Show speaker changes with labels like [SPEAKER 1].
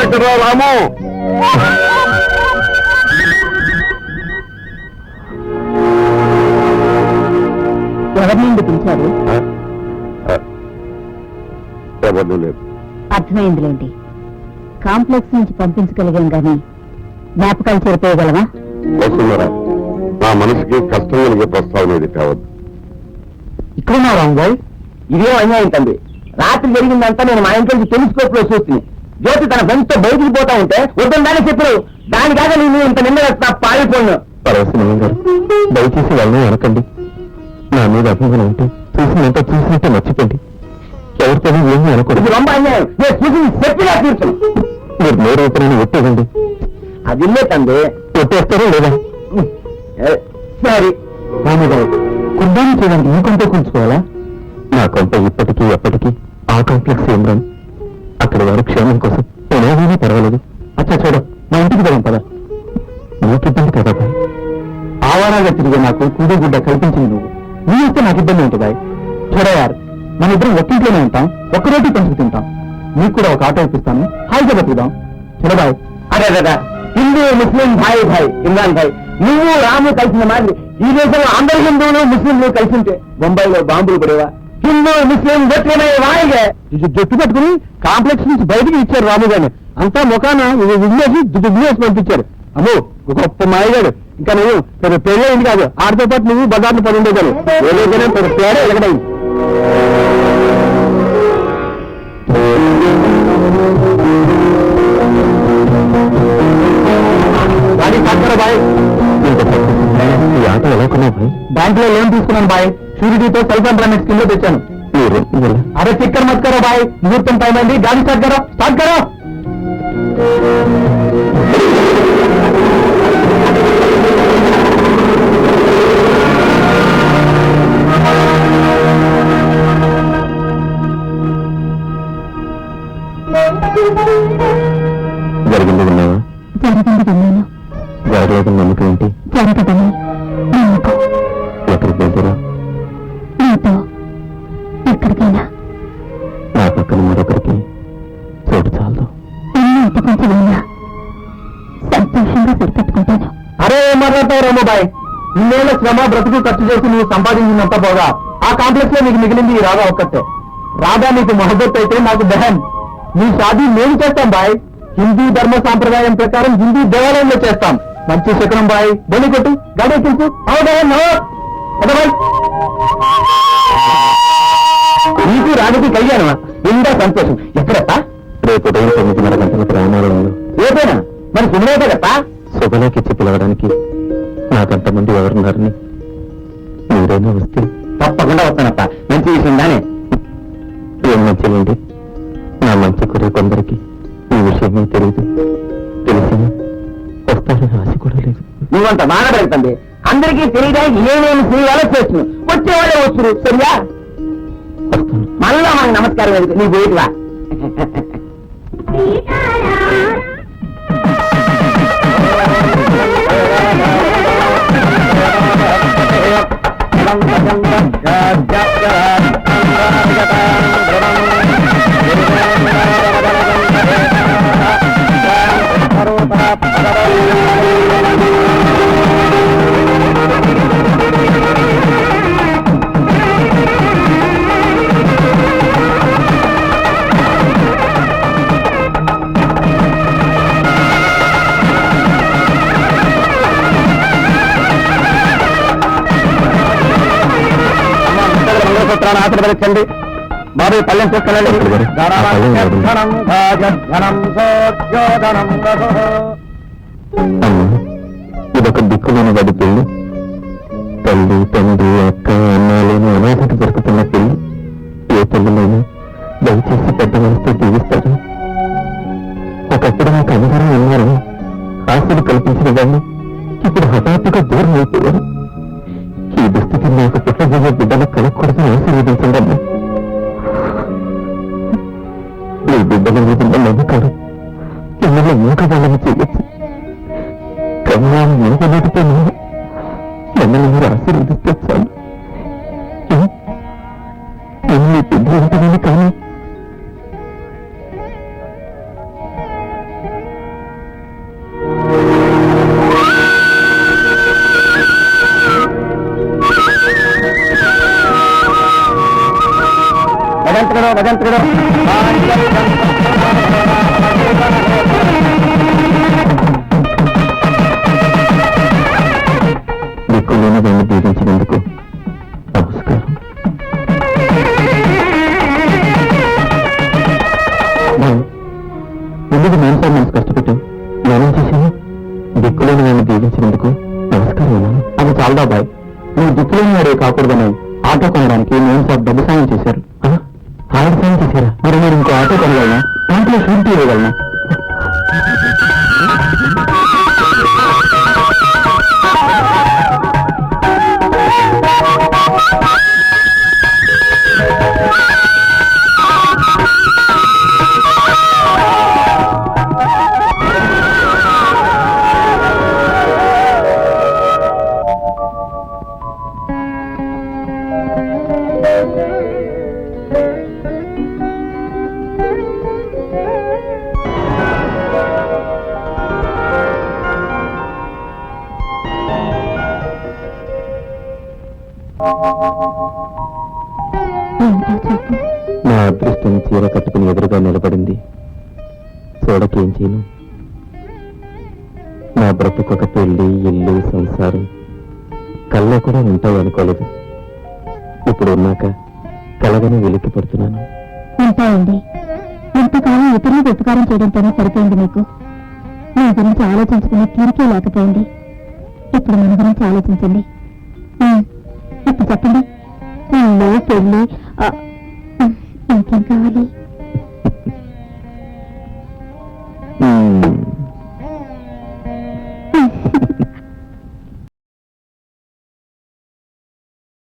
[SPEAKER 1] ఎక్కడ రాము.
[SPEAKER 2] ఎవరి నుండి పిలిచారు.
[SPEAKER 1] ఎవరు లేదు.
[SPEAKER 2] అర్థమైందిలేండి. కాంప్లెక్స్ నుంచి పంపించగలిగాం గాని జ్ఞాపకాలు చేరిపోయగలమా
[SPEAKER 1] వస్తున్నారా? నా మనసుకి కష్టం కలిగే ప్రస్తావన ఇది కావద్దు.
[SPEAKER 3] ఇక్కడ రాంబాయ్ ఇదే అన్యాయం తండ్రి. రాత్రి జరిగిందంతా నేను మా ఇంట్లో నుంచి టెలిస్కోప్లో చూస్తుంది జ్యోతి తన ఫ్రెండ్స్తో బయటికి పోతా ఉంటే వద్దని చెప్పారు. దానికాక నేను ఇంత నిన్న పారిపోయాను
[SPEAKER 4] పరవశనం గారు దయచేసి వాళ్ళని అనకండి నా మీద అభిమానం ఉంటే చూసినంత చూసినట్టే మర్చిపోండి. ఎవరితో ఏమీ అనకూడదు.
[SPEAKER 3] ఇది రొంబ అన్యాయం. నేను చూసింది చెప్పినా తీర్చను
[SPEAKER 4] మీరు నోరు ఓపెన్ ఒట్టేదండి
[SPEAKER 3] అది ఇల్లే తండ్రి.
[SPEAKER 4] ఒట్టేస్తారా లేదా?
[SPEAKER 3] ఏ, సరే.
[SPEAKER 4] నీకు ఇబ్బంది కదా బాయ్ ఆవారాగా తిరిగే నాకు కూడి గుడ్డ కల్పించింది నువ్వు. నీ నాకు ఇబ్బంది ఉంటుంది? బాయ్ చూడయార్ మన ఇద్దరం ఒక్కింట్లోనే ఉంటాం ఒక్క రోటీ పంచుకు తింటాం. నీకు కూడా ఒక ఆటో ఇప్పిస్తాను. హాయిగా బతుకుదాం చూడబాయ్
[SPEAKER 3] అదే కదా. హిందూ ముస్లిం భాయ్ భాయ్ ఇమ్రాన్ భాయ్. నువ్వు రాము కలిసిన మాదిరి ఈ దేశంలో అందరు హిందువులు ముస్లింలు కలిసి ఉంటే బొంబాయిలో బాంబులు పడేవా? హిందూ ముస్లిం వెట్రమే వాయిగే.
[SPEAKER 4] జట్టు పట్టుకుని కాంప్లెక్స్ నుంచి బయటికి ఇచ్చారు రాము గారిని అంతా ముఖాన ఇది విజేసి విజేసి పంపించారు. అమ్మో గొప్ప మాయగాడు. ఇంకా నువ్వు పెద్ద పెళ్ళి అయింది కాదు ఆడితో పాటు నువ్వు బజార్లు పడి ఉండేదాన్ని. ఏదైనా పెద్ద పేరే ఎగడైంది గాడి పక్కన బాయ్. ఈ ఆట ఎలా కొన్నావు బాయ్? బ్యాంక్లో లోన్ తీసుకున్నాను బాయ్. షూరిటీతో సెల్ఫ్ ఎంప్లాయ్మెంట్ స్కీమ్లో తెచ్చాను అరే చిక్కర్ మత్ కరో బాయ్ ముహూర్తం టైం అయింది గాడి స్టార్ట్ కరో స్టార్ట్ కరో. జరిగింది విన్నావా?
[SPEAKER 2] జరిగింది విన్నాను.
[SPEAKER 4] జరగలేదు నమ్మకం ఏంటి?
[SPEAKER 2] జరగదని నమ్మకం.
[SPEAKER 4] ఎక్కడికి వెళ్తారా?
[SPEAKER 2] నీతో ఎక్కడికైనా.
[SPEAKER 4] నా పక్కన మరొకరికి చోటు చాలదు.
[SPEAKER 2] ఇంటి కొంచెం సంతోషంగా సరిపెట్టుకుంటాను.
[SPEAKER 3] అరే మాట్లాడతావు రామబాయ్ ఇన్నేళ్ళ శ్రమ బ్రతుకు ఖర్చు చేసి నువ్వు సంపాదించినంత పోగా ఆ కాంప్లెక్స్లో నీకు మిగిలింది ఈ రాధా ఒక్కటే. రాధా నీకు మొహబ్బత్ అయితే నాకు బెహన్ నీ షాదీ మేము చేస్తాం బాయ్. హిందూ ధర్మ సాంప్రదాయం ప్రకారం హిందూ దేవాలయంలో చేస్తాం. మంచి శకనం బాయ్. బలి కొట్టు. గాడే తెలుసు నీకు రాజకి కళ్యాణమా? ఇందా సంతోషం. ఎక్కడప్పా?
[SPEAKER 4] రేపు ఉదయం తొమ్మిదిన్నర గంటలకు రామాలయంలో.
[SPEAKER 3] రేపేనా మరి సుమరేట కదా
[SPEAKER 4] శుభలేకిచ్చి పిలవడానికి నాకంతమంది ఎవరున్నారని మీరైనా వస్తే
[SPEAKER 3] తప్పకుండా వస్తానప్ప. మంచి విషయం దానే
[SPEAKER 4] కొందరికి ఈ విషయమే తెలియదు తెలిసినా వస్తారని ఆశ కూడా లేదు.
[SPEAKER 3] నువ్వంత బాధ పెడుతుంది అందరికీ తెలియడానికి ఏమేమి చేయాలో చేస్తున్నావు వచ్చేవాళ్ళే వస్తురు సరియా
[SPEAKER 4] వస్తాను.
[SPEAKER 3] మళ్ళా మనకు నమస్కారం ఎందుకు? నీ బయటరా మంగళసూత్రాన్ని ఆశీర్వదించండి బాబు ఈ పల్లెం చూస్తున్నాండి.
[SPEAKER 4] ఆ పళ్ళెం ఎవరు? అమ్మ ఇదొక దిక్కులేని వాడి పెళ్ళి తల్లి తండ్రి అక్క అన్న లేని అనాథకు దొరుకుతున్న పెళ్ళి ఏ పెళ్ళిలోనూ దయచేసి పెద్ద మనసుతో జీవిస్తారు? ఒకప్పుడు నాకు అందరూ ఉన్నారు ఆశలు కల్పించిన వాళ్ళు ఇప్పుడు హఠాత్తుగా దూరం అయిపోయారు. ఈ దుస్థితి పుట్టబోయే బిడ్డను కలగకూడదని ఆశీర్వదించండి అమ్మా బిడ్డల మీద నమ్మకాలు ఎన్నో మూకవాళ్ళని చేయొచ్చు. కన్యాన్ని మూగలేటితో నన్ను మీరు. ఆశీర్వదిస్తే చాలు. ఎన్ని బిడ్డలు ఉంటుందని కానీ?
[SPEAKER 3] భజంత్రుడు భజంత్రుడు
[SPEAKER 4] దిక్కులేని నమస్కారం. ఎందుకు నేను సార్ మనసు కష్టపెట్టావు నేనేం చేశాను దిక్కులేని నన్ను దీవించినందుకు నమస్కారం అది చాలా బాయ్? నువ్వు దిక్కులేని వాడే కాకూడదని ఆటో కొనడానికి నేను సార్ డబ్బు సాయం చేశారు. ఆ? ఆవిడ చేశారా మరి నేను ఇంకో ఆటో కొనగలనా దాంట్లో సీట్ చేయగలనా చీర కట్టుకుని ఎదురుగా నిలబడింది. చూడకేం చేయను? నా బ్రతుకొక పెళ్ళి ఇల్లు సంసారం కళ్ళ కూడా ఉంటాయి అనుకోలేదు. ఇప్పుడు ఉన్నాక కలగని వెలికి పడుతున్నాను.
[SPEAKER 2] ఉంటాయండి. ఇంతకాలం ఇతరులకు ఉపకారం చేయడంతోనే సరిపోయింది మీకు. మీ గురించి ఆలోచించుకునే తీరికే లేకపోయింది. ఇప్పుడు మన గురించి ఆలోచించండి. ఇప్పుడు చెప్పండి. ఇల్లు పెళ్ళి ఆ, ఉమ్, ఇంకేం